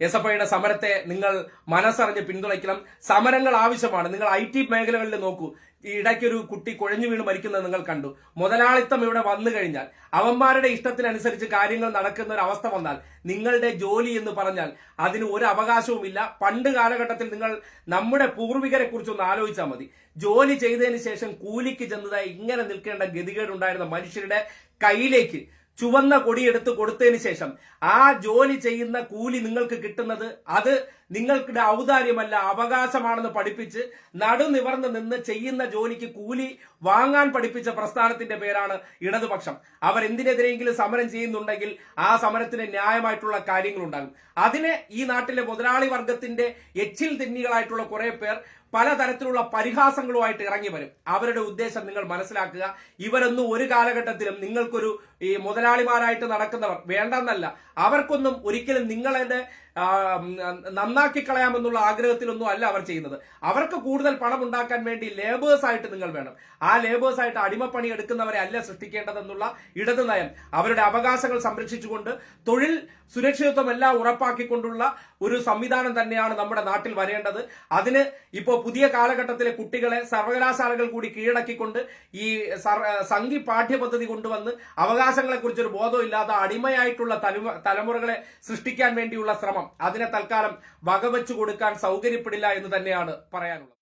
എസ് എഫ് ഐയുടെ സമരത്തെ നിങ്ങൾ മനസ്സറിഞ്ഞ് പിന്തുണയ്ക്കണം. സമരങ്ങൾ ആവശ്യമാണ്. നിങ്ങൾ ഐ ടി മേഖലകളിൽ നോക്കൂ. ഇടയ്ക്കൊരു കുട്ടി കുഴഞ്ഞു വീണ് മരിക്കുന്നത് നിങ്ങൾ കണ്ടു. മുതലാളിത്തം ഇവിടെ വന്നു കഴിഞ്ഞാൽ അവന്മാരുടെ ഇഷ്ടത്തിനനുസരിച്ച് കാര്യങ്ങൾ നടക്കുന്ന ഒരു അവസ്ഥ വന്നാൽ നിങ്ങളുടെ ജോലി എന്ന് പറഞ്ഞാൽ അതിന് ഒരു അവകാശവുമില്ല. പണ്ട് കാലഘട്ടത്തിൽ നിങ്ങൾ നമ്മുടെ പൂർവികരെ കുറിച്ചൊന്ന് ആലോചിച്ചാൽ മതി. ജോലി ചെയ്തതിന് ശേഷം കൂലിക്ക് ചെന്നതായി ഇങ്ങനെ നിൽക്കേണ്ട ഗതികേടുണ്ടായിരുന്ന മനുഷ്യരുടെ കയ്യിലേക്ക് ചുവന്ന കൊടി കൊടിയെടുത്ത് കൊടുത്തതിന് ശേഷം ആ ജോലി ചെയ്യുന്ന കൂലി നിങ്ങൾക്ക് കിട്ടുന്നത് അത് നിങ്ങൾക്കിടെ ഔദാര്യമല്ല അവകാശമാണെന്ന് പഠിപ്പിച്ച് നടുനിവർന്ന് നിന്ന് ചെയ്യുന്ന ജോലിക്ക് കൂലി വാങ്ങാൻ പഠിപ്പിച്ച പ്രസ്ഥാനത്തിന്റെ പേരാണ് ഇടതുപക്ഷം. അവർ എന്തിനെതിരെയെങ്കിലും സമരം ചെയ്യുന്നുണ്ടെങ്കിൽ ആ സമരത്തിന് ന്യായമായിട്ടുള്ള കാര്യങ്ങളുണ്ടാകും. അതിനെ ഈ നാട്ടിലെ മുതലാളി വർഗത്തിന്റെ എച്ചിൽ തിന്നികളായിട്ടുള്ള കുറെ പേർ പലതരത്തിലുള്ള പരിഹാസങ്ങളുമായിട്ട് ഇറങ്ങി വരും. അവരുടെ ഉദ്ദേശം നിങ്ങൾ മനസ്സിലാക്കുക. ഇവരൊന്നും ഒരു കാലഘട്ടത്തിലും നിങ്ങൾക്കൊരു ഈ മുതലാളിമാരായിട്ട് നടക്കുന്നവർ വേണ്ടെന്നല്ല. അവർക്കൊന്നും ഒരിക്കലും നിങ്ങളെ ആ, ഉം, നന്നാക്കി കളയാമെന്നുള്ള ആഗ്രഹത്തിലൊന്നും അല്ല അവർ ചെയ്യുന്നത്. അവർക്ക് കൂടുതൽ പണം ഉണ്ടാക്കാൻ വേണ്ടി ലേബേഴ്സ് ആയിട്ട് നിങ്ങൾ വേണം. ആ ലേബേഴ്സ് ആയിട്ട് അടിമപ്പണി എടുക്കുന്നവരെ അല്ല സൃഷ്ടിക്കേണ്ടതെന്നുള്ള ഇടത് നയം. അവരുടെ അവകാശങ്ങൾ സംരക്ഷിച്ചുകൊണ്ട് തൊഴിൽ സുരക്ഷിതത്വം എല്ലാം ഉറപ്പാക്കിക്കൊണ്ടുള്ള ഒരു സംവിധാനം തന്നെയാണ് നമ്മുടെ നാട്ടിൽ വരേണ്ടത്. അതിന് ഇപ്പോൾ പുതിയ കാലഘട്ടത്തിലെ കുട്ടികളെ സർവകലാശാലകൾ കൂടി കീഴടക്കിക്കൊണ്ട് ഈ സംഘി പാഠ്യപദ്ധതി കൊണ്ടുവന്ന് അവകാശങ്ങളെക്കുറിച്ചൊരു ബോധമില്ലാത്ത അടിമയായിട്ടുള്ള തലമുറകളെ സൃഷ്ടിക്കാൻ വേണ്ടിയുള്ള ശ്രമം. അതിനെ തൽക്കാലം വകവെച്ചു കൊടുക്കാൻ സൗകര്യപ്പെടില്ല എന്ന് തന്നെയാണ് പറയാനുള്ളത്.